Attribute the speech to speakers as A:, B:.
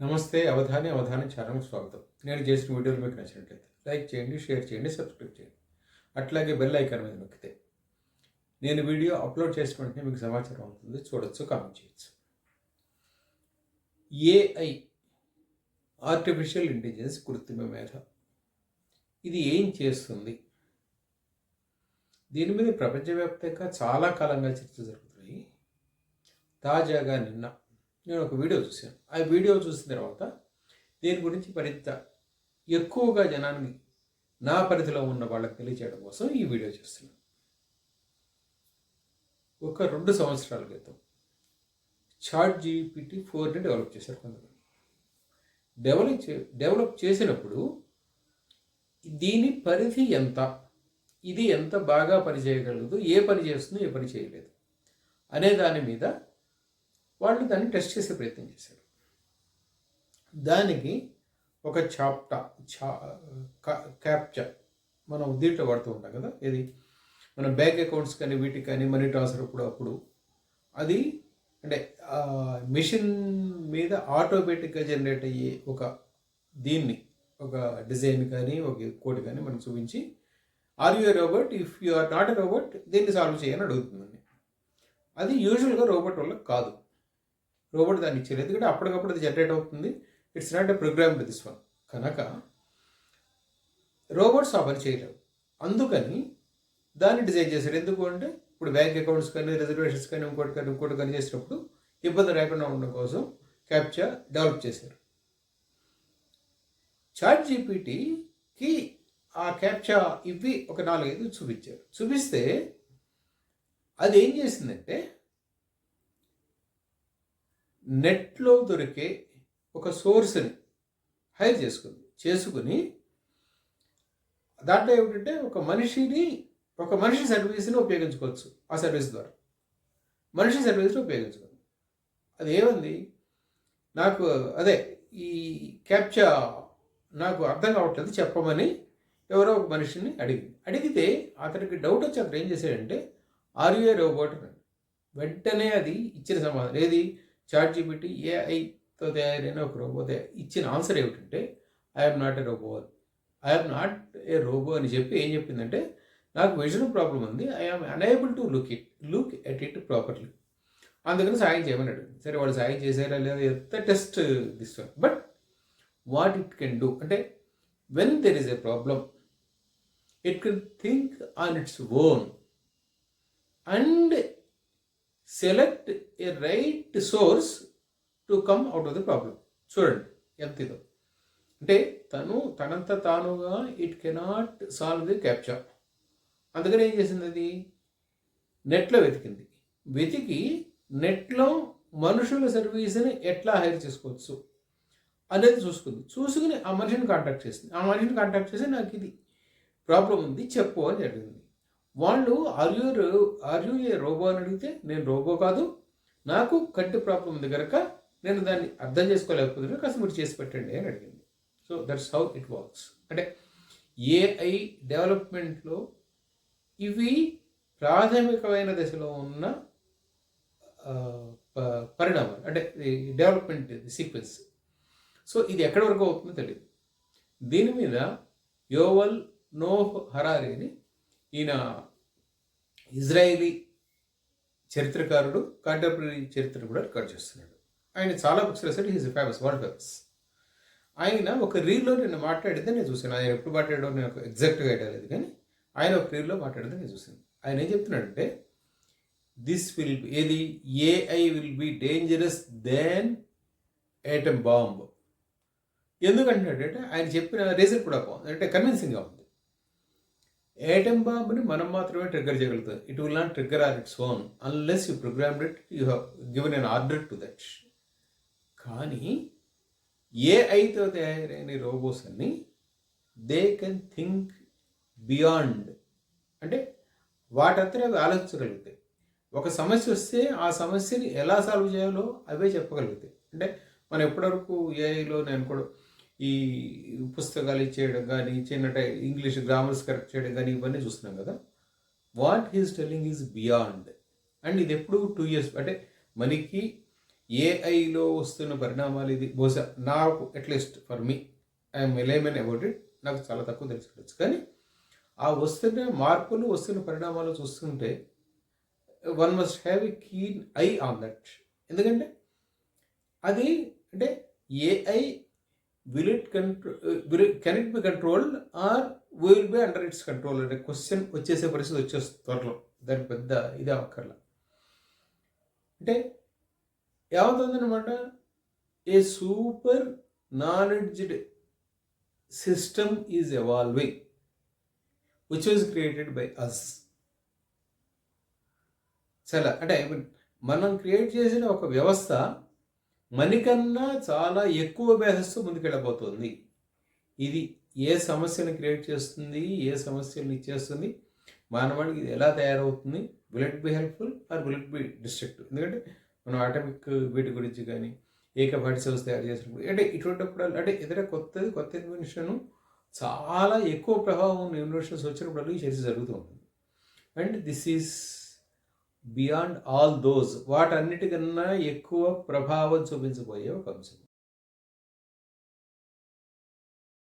A: నమస్తే అవధాని అవధాని ఛానల్కి స్వాగతం. నేను చేసిన వీడియోలు మీకు నచ్చినట్లయితే లైక్ చేయండి షేర్ చేయండి సబ్స్క్రైబ్ చేయండి. అట్లాగే బెల్ ఐకాన్ మీద నొక్కితే నేను వీడియో అప్లోడ్ చేసిన వెంటనే మీకు సమాచారం అవుతుంది. చూడొచ్చు కామెంట్ చేయొచ్చు. ఏఐ ఆర్టిఫిషియల్ ఇంటెలిజెన్స్ కృత్రిమ మేధ. ఇది ఏం చేస్తుంది? దీని మీద ప్రపంచవ్యాప్తంగా చాలా కాలంగా చర్చ జరుగుతున్నాయి. తాజాగా నిన్న నేను ఒక వీడియో చూశాను. ఆ వీడియో చూసిన తర్వాత దీని గురించి మరింత ఎక్కువగా జనాన్ని నా పరిధిలో ఉన్న వాళ్ళకి తెలియచేయడం కోసం ఈ వీడియో చేస్తున్నాను. ఒక రెండు సంవత్సరాల క్రితం చాట్ జీపీటీ ఫోర్ని డెవలప్ చేశారు కొంతమంది. డెవలప్ చే డెవలప్ చేసినప్పుడు దీని పరిధి ఎంత? ఇది ఎంత బాగా పనిచేయగలదు? ఏ పని చేస్తుందో ఏ పని చేయలేదు. అనే దాని మీద వాళ్ళు దాన్ని టెస్ట్ చేసే ప్రయత్నం చేశారు. దానికి ఒక చాప్టా చా క్యాప్చర్ మనం దీంట్లో వాడుతూ ఉంటాం కదా ఇది మన బ్యాంక్ అకౌంట్స్ కానీ వీటికి కానీ మనీ ట్రాన్స్ఫర్ అప్పుడు అప్పుడు అది అంటే మిషన్ మీద ఆటోమేటిక్గా జనరేట్ అయ్యే ఒక దీన్ని ఒక డిజైన్ కానీ ఒక కోడ్ కానీ మనకు చూపించి are you robot if you are not a robot దీన్ని సాల్వ్ చేయని అడుగుతుందండి అది యూజువల్గా రోబోట్ వల్ల కాదు. రోబోట్ దాన్ని ఇచ్చారు. ఎందుకంటే అప్పటికప్పుడు అది జనరేట్ అవుతుంది. It's not a program this one కనుక రోబోట్స్ ఆ పని చేయలేవు. అందుకని దాన్ని డిజైన్ చేశారు. ఎందుకు అంటే ఇప్పుడు బ్యాంక్ అకౌంట్స్ కానీ రిజర్వేషన్స్ కానీ ఇంకోటి కానీ ఇంకోటి కానీ చేసినప్పుడు ఇబ్బంది లేకుండా ఉండడం కోసం క్యాప్చర్ డెవలప్ చేశారు. చాట్ జీపీటీకి ఆ క్యాప్చా ఇవి ఒక నాలుగైదు చూపించారు. చూపిస్తే అది ఏం చేసిందంటే నెట్లో దొరికే ఒక సోర్స్ని హైర్ చేసుకుంది. చేసుకుని దాంట్లో ఏమిటంటే ఒక మనిషిని ఒక మనిషి సర్వీస్ని ఉపయోగించుకోవచ్చు ఆ సర్వీస్ ద్వారా. మనిషి సర్వీస్ని ఉపయోగించుకోవచ్చు. అది ఏముంది? నాకు అదే ఈ క్యాప్చా నాకు అర్థం కావట్లేదు చెప్పమని ఎవరో ఒక మనిషిని అడిగింది. అడిగితే అతనికి డౌట్ వచ్చి అతను ఏం చేశాడంటే ఆర్యూఏ రోబోట్? అని. వెంటనే అది ఇచ్చిన సమాధానం. ఏది? చాట్ జీపీటీ ఏఐతో తయారైన ఒక రోబో ఇచ్చిన ఆన్సర్ ఏమిటంటే I'm not a robot I'm not a robot అని చెప్పి ఏం చెప్పిందంటే నాకు విజన్ ప్రాబ్లం ఉంది. I'm unable to look it look at it properly అందుకని సాయం చేయమని అడిగింది. సరే వాళ్ళు సాయం చేశారా లేదా ఎంత test this one? But what it can do అంటే when there is a problem it can think on its own and select a right source to come out of the problem చూడండి ఎంత ఇదో. అంటే తను తనంత తానుగా it cannot solve the capture అందుకని ఏం చేసింది అది? నెట్లో వెతికింది. వెతికి నెట్లో మనుషుల సర్వీస్ని ఎట్లా హైర్ చేసుకోవచ్చు అనేది చూసుకుంది. చూసుకుని ఆ మనిషిని కాంటాక్ట్ చేసింది. ఆ మనిషిని కాంటాక్ట్ చేసి నాకు ఇది ప్రాబ్లం ఉంది చెప్పు అని జరిగింది. వాళ్ళు ఆర్ యు ఏ రోబో అని అడిగితే నేను రోబో కాదు. నాకు కంటి ప్రాబ్లం ఉంది కనుక నేను దాన్ని అర్థం చేసుకోలేకపోతున్నా కాస్త మీరు చేసి పెట్టండి అని అడిగింది. So that's how it works అంటే ఏఐ డెవలప్మెంట్లో ఇవి ప్రాథమికమైన దశలో ఉన్న పరిణామాలు. అంటే డెవలప్మెంట్ సీక్వెన్స్ సో ఇది ఎక్కడి వరకు అవుతుందో తెలియదు దీని మీద యోవల్ నోహ్ హరారి అని ఈయన ఇజ్రాయేలీ చరిత్రకారుడు కాంటెంపరీ చరిత్ర కూడా రికార్డ్ చేస్తున్నాడు. ఆయన చాలా బుక్స్ రాశాడు. హీస్ ఫేమస్ వరల్డ్ ఫేమస్ ఆయన ఒక రీల్లో నేను మాట్లాడితే నేను చూశాను. ఆయన ఎప్పుడు మాట్లాడో నేను ఎగ్జాక్ట్గా ఐడియా లేదు కానీ ఆయన ఒక రీల్లో మాట్లాడితే నేను చూశాను. ఆయన ఏం చెప్తున్నాడంటే దిస్ విల్ ఏది? AI will be dangerous then atom bomb ఎందుకంటున్నాడంటే ఆయన చెప్పిన రీజన్ కూడా బాగుంది. అంటే కన్విన్సింగ్గా ఉంది. ఏటమ్ బాంబ్ని మనం మాత్రమే ట్రిగ్గర్ చేయగలుగుతాం. It will not trigger or its own unless you programmed it you have given an order to that కానీ ఏఐతో తయారైన రోబోస్ అన్ని దే కెన్ థింక్ బియాండ్ అంటే వాటంతా అవి ఆలోచించగలుగుతాయి. ఒక సమస్య వస్తే ఆ సమస్యని ఎలా సాల్వ్ చేయాలో అవే చెప్పగలుగుతాయి. అంటే మనం ఎప్పటివరకు ఏఐలో నేను కూడా ఈ పుస్తకాలు ఇచ్చేయడం కానీ చిన్న ఇంగ్లీష్ గ్రామర్స్ కరెక్ట్ చేయడం కానీ ఇవన్నీ చూస్తున్నాం కదా. What he's telling is beyond and ఇది ఎప్పుడు టూ ఇయర్స్ అంటే మనకి ఏఐలో వస్తున్న పరిణామాలు ఇది. బహుశా నాకు at least for me I'm a layman about it నాకు చాలా తక్కువ తెలుసుకోవచ్చు కానీ ఆ వస్తున్న మార్పులు వస్తున్న పరిణామాలు చూస్తుంటే one must have a keen eye on that ఎందుకంటే అది అంటే AI will it control will can it be controlled or will be under its control అంటే క్వశ్చన్ వచ్చేసే పరిస్థితి వచ్చేస్తుంది త్వరలో. దాని పెద్ద ఇదే అక్కర్ల అంటే ఏమవుతుందన్నమాట? A super knowledged system is evolving which was created by us చాలా అంటే ఐ మీన్ మనం క్రియేట్ చేసిన ఒక వ్యవస్థ మనకన్నా చాలా ఎక్కువ మేధస్సు ముందుకెళ్ళబోతోంది. ఇది ఏ సమస్యను క్రియేట్ చేస్తుంది? ఏ సమస్యలను ఇచ్చేస్తుంది? మానవాడికి ఇది ఎలా తయారవుతుంది? Will it be helpful or will it be destructive? ఎందుకంటే మనం ఆటమిక్ వీటి గురించి కానీ ఏకపాటి సెల్స్ తయారు చేసినప్పుడు అంటే ఇటువంటిప్పుడు అంటే ఇతర కొత్తది కొత్త ఇన్వెన్షన్ చాలా ఎక్కువ ప్రభావం ఇన్వెన్షన్స్ వచ్చినప్పుడు ఈ చర్చ జరుగుతూ ఉంటుంది. And this is beyond all those వాటన్నిటికన్నా ఎక్కువ ప్రభావం చూపించబోయే ఒక అంశం.